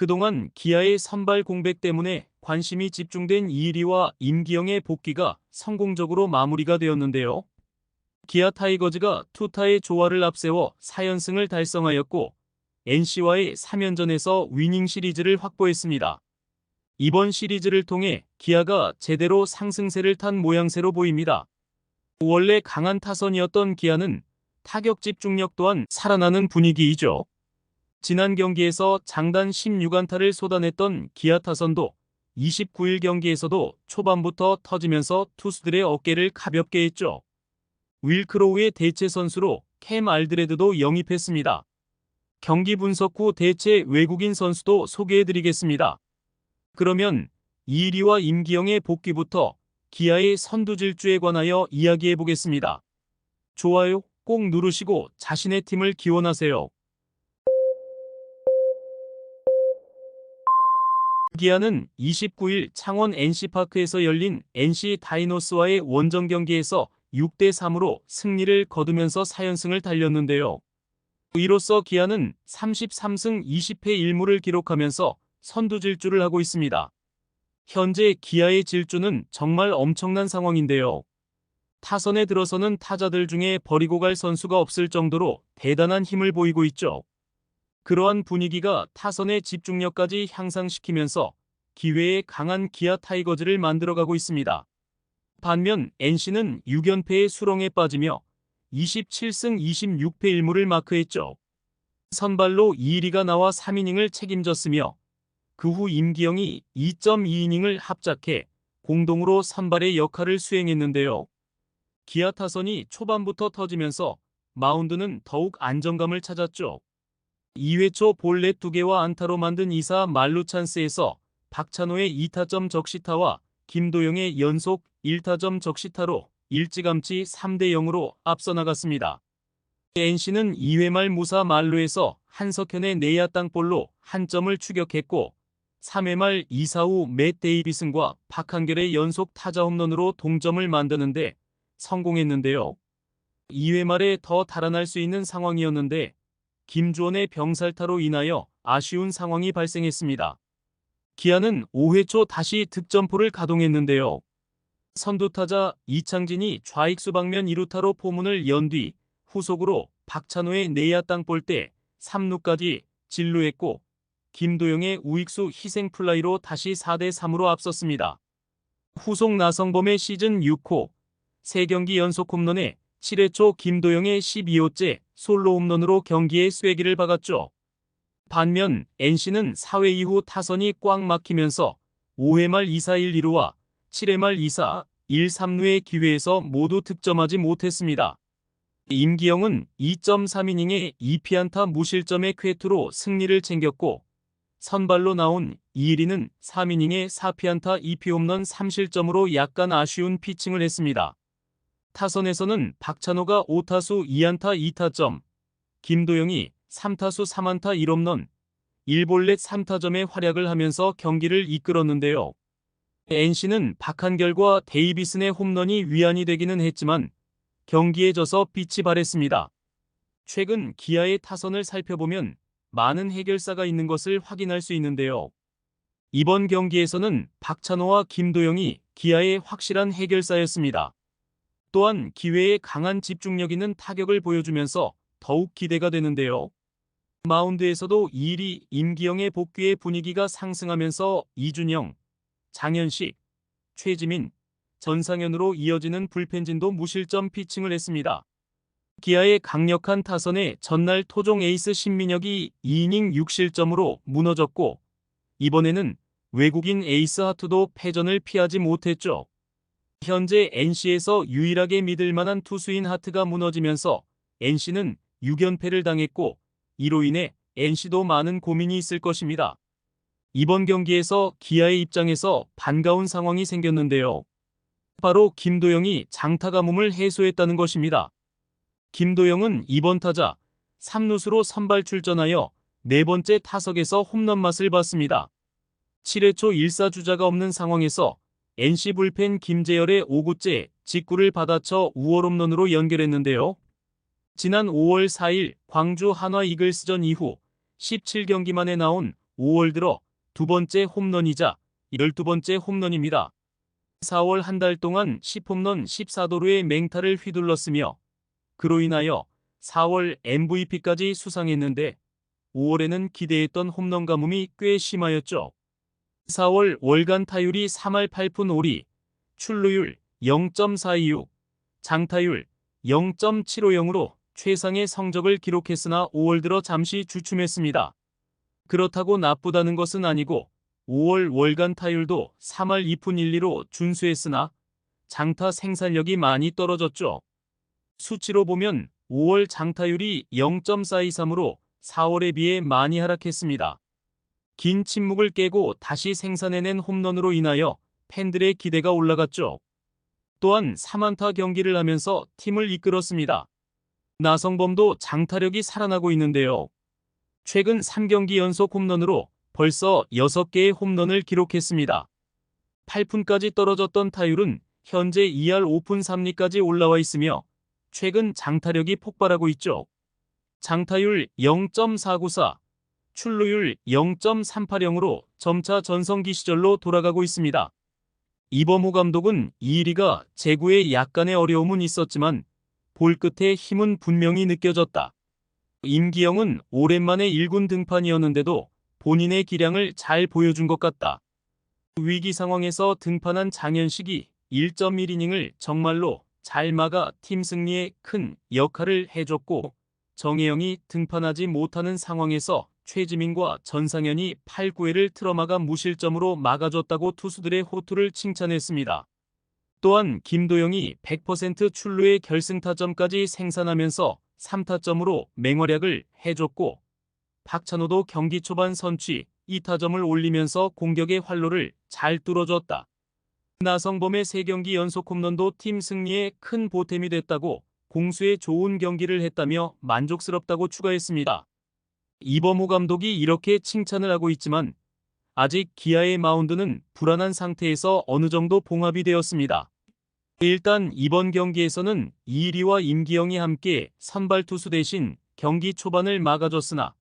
그동안 기아의 선발 공백 때문에 관심이 집중된 이일이와 임기영의 복귀가 성공적으로 마무리가 되었는데요. 기아 타이거즈가 투타의 조화를 앞세워 4연승을 달성하였고 NC와의 3연전에서 위닝 시리즈를 확보했습니다. 이번 시리즈를 통해 기아가 제대로 상승세를 탄 모양새로 보입니다. 원래 강한 타선이었던 기아는 타격 집중력 또한 살아나는 분위기이죠. 지난 경기에서 장단 16안타를 쏟아냈던 기아 타선도 29일 경기에서도 초반부터 터지면서 투수들의 어깨를 가볍게 했죠. 윌크로우의 대체 선수로 캠 알드레드도 영입했습니다. 경기 분석 후 대체 외국인 선수도 소개해드리겠습니다. 그러면 이일이와 임기영의 복귀부터 기아의 선두질주에 관하여 이야기해보겠습니다. 좋아요 꼭 누르시고 자신의 팀을 기원하세요. 기아는 29일 창원 NC파크에서 열린 NC 다이노스와의 원정 경기에서 6대 3으로 승리를 거두면서 4연승을 달렸는데요. 이로써 기아는 33승 20패 1무를 기록하면서 선두 질주를 하고 있습니다. 현재 기아의 질주는 정말 엄청난 상황인데요. 타선에 들어서는 타자들 중에 버리고 갈 선수가 없을 정도로 대단한 힘을 보이고 있죠. 그러한 분위기가 타선의 집중력까지 향상시키면서 기회에 강한 기아 타이거즈를 만들어가고 있습니다. 반면 NC는 6연패의 수렁에 빠지며 27승 26패 1무를 마크했죠. 선발로 이일이가 나와 3이닝을 책임졌으며 그 후 임기영이 2.2이닝을 합작해 공동으로 선발의 역할을 수행했는데요. 기아 타선이 초반부터 터지면서 마운드는 더욱 안정감을 찾았죠. 2회 초 볼넷 2개와 안타로 만든 2사 말루 찬스에서 박찬호의 2타점 적시타와 김도영의 연속 1타점 적시타로 일찌감치 3대 0으로 앞서 나갔습니다. NC는 2회 말 무사 말루에서 한석현의 내야 땅볼로 한 점을 추격했고 3회 말 이사후 맷 데이비슨과 박한결의 연속 타자 홈런으로 동점을 만드는데 성공했는데요. 2회 말에 더 달아날 수 있는 상황이었는데 김주원의 병살타로 인하여 아쉬운 상황이 발생했습니다. 기아는 5회 초 다시 득점포를 가동했는데요. 선두타자 이창진이 좌익수 방면 2루타로 포문을 연 뒤 후속으로 박찬호의 내야 땅볼 때 3루까지 진루했고 김도영의 우익수 희생 플라이로 다시 4대 3으로 앞섰습니다. 후속 나성범의 시즌 6호 3경기 연속 홈런에 7회 초 김도영의 12호째 솔로 홈런으로 경기에 쐐기를 박았죠. 반면 NC는 4회 이후 타선이 꽉 막히면서 5회 말 2사 1, 2루와 7회 말 2사 1, 3루의 기회에서 모두 득점하지 못했습니다. 임기영은 2.3이닝에 2피안타 무실점의 쾌투로 승리를 챙겼고 선발로 나온 이일이는 3이닝에 4피안타 2피홈런 3실점으로 약간 아쉬운 피칭을 했습니다. 타선에서는 박찬호가 5타수 2안타 2타점, 김도영이 3타수 3안타 1홈런, 1볼넷 3타점의 활약을 하면서 경기를 이끌었는데요. NC는 박한결과 데이비슨의 홈런이 위안이 되기는 했지만 경기에 져서 빛이 발했습니다. 최근 기아의 타선을 살펴보면 많은 해결사가 있는 것을 확인할 수 있는데요. 이번 경기에서는 박찬호와 김도영이 기아의 확실한 해결사였습니다. 또한 기회에 강한 집중력 있는 타격을 보여주면서 더욱 기대가 되는데요. 마운드에서도 이일이 임기영의 복귀의 분위기가 상승하면서 이준영, 장현식, 최지민, 전상현으로 이어지는 불펜진도 무실점 피칭을 했습니다. 기아의 강력한 타선에 전날 토종 에이스 신민혁이 2이닝 6실점으로 무너졌고 이번에는 외국인 에이스 하투도 패전을 피하지 못했죠. 현재 NC에서 유일하게 믿을 만한 투수인 하트가 무너지면서 NC는 6연패를 당했고 이로 인해 NC도 많은 고민이 있을 것입니다. 이번 경기에서 기아의 입장에서 반가운 상황이 생겼는데요. 바로 김도영이 장타 가뭄을 해소했다는 것입니다. 김도영은 이번 타자 3루수로 선발 출전하여 네 번째 타석에서 홈런 맛을 봤습니다. 7회 초 1사 주자가 없는 상황에서 NC 불펜 김재열의 5구째 직구를 받아쳐 우월 홈런으로 연결했는데요. 지난 5월 4일 광주 한화 이글스전 이후 17경기 만에 나온 5월 들어 두 번째 홈런이자 12번째 홈런입니다. 4월 한 달 동안 10홈런 14도루의 맹타를 휘둘렀으며 그로 인하여 4월 MVP까지 수상했는데 5월에는 기대했던 홈런 가뭄이 꽤 심하였죠. 4월 월간 타율이 3할 8푼 5리, 출루율 0.426, 장타율 0.750으로 최상의 성적을 기록했으나 5월 들어 잠시 주춤했습니다. 그렇다고 나쁘다는 것은 아니고 5월 월간 타율도 3할 2푼 1리로 준수했으나 장타 생산력이 많이 떨어졌죠. 수치로 보면 5월 장타율이 0.423으로 4월에 비해 많이 하락했습니다. 긴 침묵을 깨고 다시 생산해낸 홈런으로 인하여 팬들의 기대가 올라갔죠. 또한 3안타 경기를 하면서 팀을 이끌었습니다. 나성범도 장타력이 살아나고 있는데요. 최근 3경기 연속 홈런으로 벌써 6개의 홈런을 기록했습니다. 8푼까지 떨어졌던 타율은 현재 2할 5푼 3리까지 올라와 있으며 최근 장타력이 폭발하고 있죠. 장타율 0.494, 출루율 0.380으로 점차 전성기 시절로 돌아가고 있습니다. 이범호 감독은 이일이가 제구에 약간의 어려움은 있었지만 볼 끝에 힘은 분명히 느껴졌다. 임기영은 오랜만에 1군 등판이었는데도 본인의 기량을 잘 보여준 것 같다. 위기 상황에서 등판한 장현식이 1.1이닝을 정말로 잘 막아 팀 승리에 큰 역할을 해줬고 정혜영이 등판하지 못하는 상황에서 최지민과 전상현이 8, 9회를 틀어막아 무실점으로 막아줬다고 투수들의 호투를 칭찬했습니다. 또한 김도영이 100% 출루의 결승타점까지 생산하면서 3타점으로 맹활약을 해줬고 박찬호도 경기 초반 선취 2타점을 올리면서 공격의 활로를 잘 뚫어줬다. 나성범의 3경기 연속 홈런도 팀 승리에 큰 보탬이 됐다고 공수에 좋은 경기를 했다며 만족스럽다고 추가했습니다. 이범호 감독이 이렇게 칭찬을 하고 있지만 아직 기아의 마운드는 불안한 상태에서 어느 정도 봉합이 되었습니다. 일단 이번 경기에서는 이일이와 임기영이 함께 선발 투수 대신 경기 초반을 막아줬으나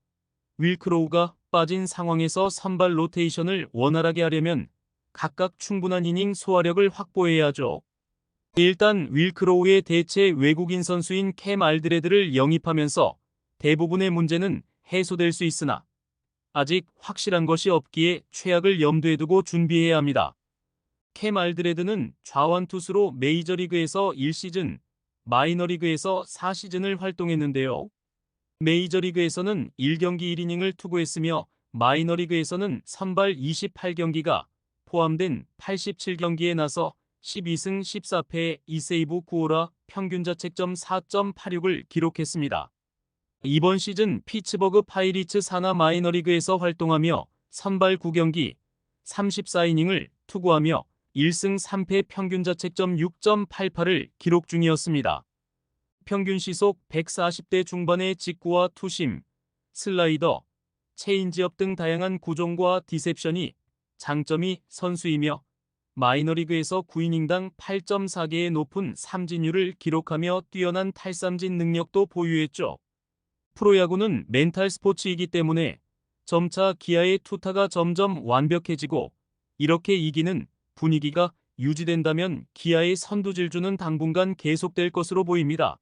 윌크로우가 빠진 상황에서 선발 로테이션을 원활하게 하려면 각각 충분한 이닝 소화력을 확보해야 하죠. 일단 윌크로우의 대체 외국인 선수인 캠 알드레드를 영입하면서 대부분의 문제는 해소될 수 있으나 아직 확실한 것이 없기에 최악을 염두에 두고 준비해야 합니다. 캠 알드레드는 좌완 투수로 메이저리그에서 1시즌, 마이너리그에서 4시즌을 활동했는데요. 메이저리그에서는 1경기 1이닝을 투구했으며 마이너리그에서는 선발 28경기가 포함된 87경기에 나서 12승 14패 2세이브 9호라 평균 자책점 4.86을 기록했습니다. 이번 시즌 피츠버그 파이리츠 산하 마이너리그에서 활동하며 선발 9경기 34이닝을 투구하며 1승 3패 평균 자책점 6.88을 기록 중이었습니다. 평균 시속 140대 중반의 직구와 투심, 슬라이더, 체인지업 등 다양한 구종과 디셉션이 장점이 선수이며 마이너리그에서 9이닝당 8.4개의 높은 삼진율을 기록하며 뛰어난 탈삼진 능력도 보유했죠. 프로야구는 멘탈 스포츠이기 때문에 점차 기아의 투타가 점점 완벽해지고 이렇게 이기는 분위기가 유지된다면 기아의 선두 질주는 당분간 계속될 것으로 보입니다.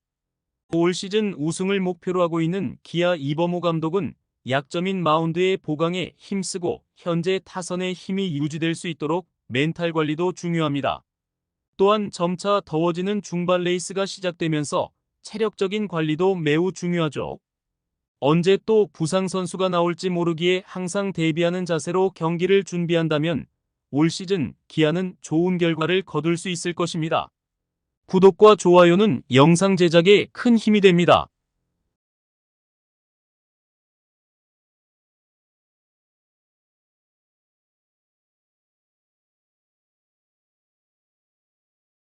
올 시즌 우승을 목표로 하고 있는 기아 이범호 감독은 약점인 마운드의 보강에 힘쓰고 현재 타선의 힘이 유지될 수 있도록 멘탈 관리도 중요합니다. 또한 점차 더워지는 중반 레이스가 시작되면서 체력적인 관리도 매우 중요하죠. 언제 또 부상 선수가 나올지 모르기에 항상 대비하는 자세로 경기를 준비한다면 올 시즌 기아는 좋은 결과를 거둘 수 있을 것입니다. 구독과 좋아요는 영상 제작에 큰 힘이 됩니다.